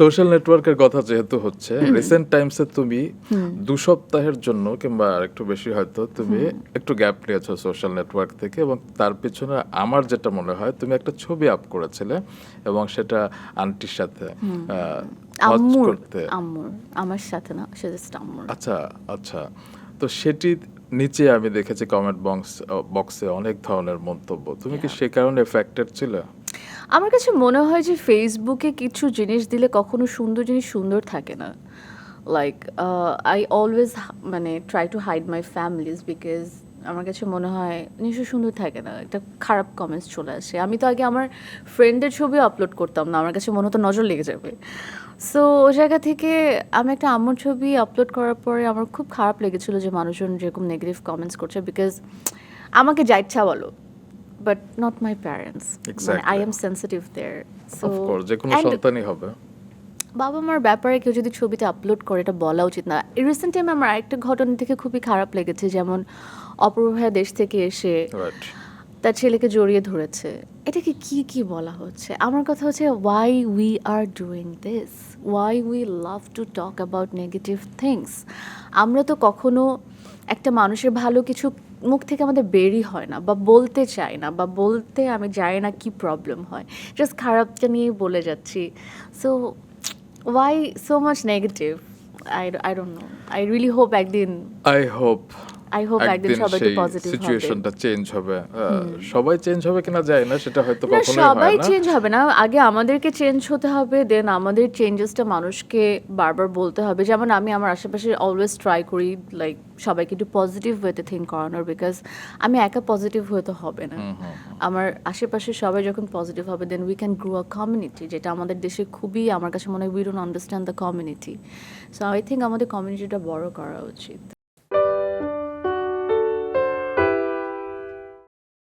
Social নেটওয়ার্কের কথা যেহেতু হচ্ছে রিসেন্ট টাইমসে তুমি দু সপ্তাহের জন্য কিংবা আর একটু বেশি হয়তো তুমি একটু গ্যাপ নিয়েছো সোশ্যাল নেটওয়ার্ক থেকে এবং তার পিছনে আমার যেটা মনে হয় তুমি একটা ছবি আপ করেছিলে এবং সেটা আন্টির সাথে আম্মুর আম্মুর আমার সাথে না সে জাস্ট আম্মুর। আচ্ছা আচ্ছা। তো সেটি নিচে আমি দেখেছি কমেন্ট বক্স বক্সে অনেক ধরনের মন্তব্য। তুমি কি সে কারণে এফেক্টেড ছিলে? আমার কাছে মনে হয় যে ফেসবুকে কিছু জিনিস দিলে কখনো সুন্দর জিনিস সুন্দর থাকে না। লাইক আই অলওয়েজ মানে try to hide my families because আমার কাছে মনে হয় নিশ্চয় সুন্দর থাকে না, একটা খারাপ কমেন্টস চলে আসে। আমি তো আগে আমার ফ্রেন্ডের ছবি আপলোড করতাম না, আমার কাছে মনে হতো নজর লেগে যাবে। সো ওই জায়গা থেকে আমি একটা আম্মুর ছবি আপলোড করার পরে আমার খুব খারাপ লেগেছিলো যে মানুষজন যেরকম নেগেটিভ কমেন্টস করছে বিকজ আমাকে যা ইচ্ছা বলো। বাট নট মাই প্যারেন্টস মানে. I am sensitive there so যে কোনো সন্তানই হবে। বাবা মার ব্যাপারে কেউ যদি ছবিটা আপলোড করে এটা বলা উচিত না। রিসেন্ট টাইমে আমার আরেকটা ঘটনা থেকে খুবই খারাপ লেগেছে যেমন অপূর্ব ভাইয়া দেশ থেকে এসে তার ছেলেকে জড়িয়ে ধরেছে। এটাকে কি কি বলা হচ্ছে? আমার কথা হচ্ছে why we are doing this why we love to talk about negative things আমরা তো কখনো একটা মানুষের ভালো কিছু মুখ থেকে আমাদের বেরই হয় না বা বলতে চাই না বা বলতে আমি জানি না কি প্রবলেম হয়। জাস্ট খারাপটা নিয়েই বলে যাচ্ছি। So why so much negative I I don't know I really hope একদিন আই হোপ I hope একদিন সবাই একটু হবে। সিচুয়েশনটা চেঞ্জ হবে। সবাই চেঞ্জ হবে কিনা যায় না সেটা হয়তো কখনোই হয় না। চেঞ্জ হবে না। আগে আমাদেরকে চেঞ্জ হতে হবে দেন আমাদের চেঞ্জেসটা মানুষকে বারবার বলতে হবে। যেমন আমি আমার আশেপাশে অলওয়েজ ট্রাই করি লাইক সবাইকে একটু পজিটিভ ওয়েতে থিঙ্ক করানোর বিকজ আমি একা পজিটিভ হয়ে তো হবে না। আমার আশেপাশে সবাই যখন পজিটিভ হবে then we can grow a community যেটা আমাদের দেশে খুবই আমার কাছে মনে হয় we don't understand the community so I think আমাদের কমিউনিটিটা বড় করা উচিত।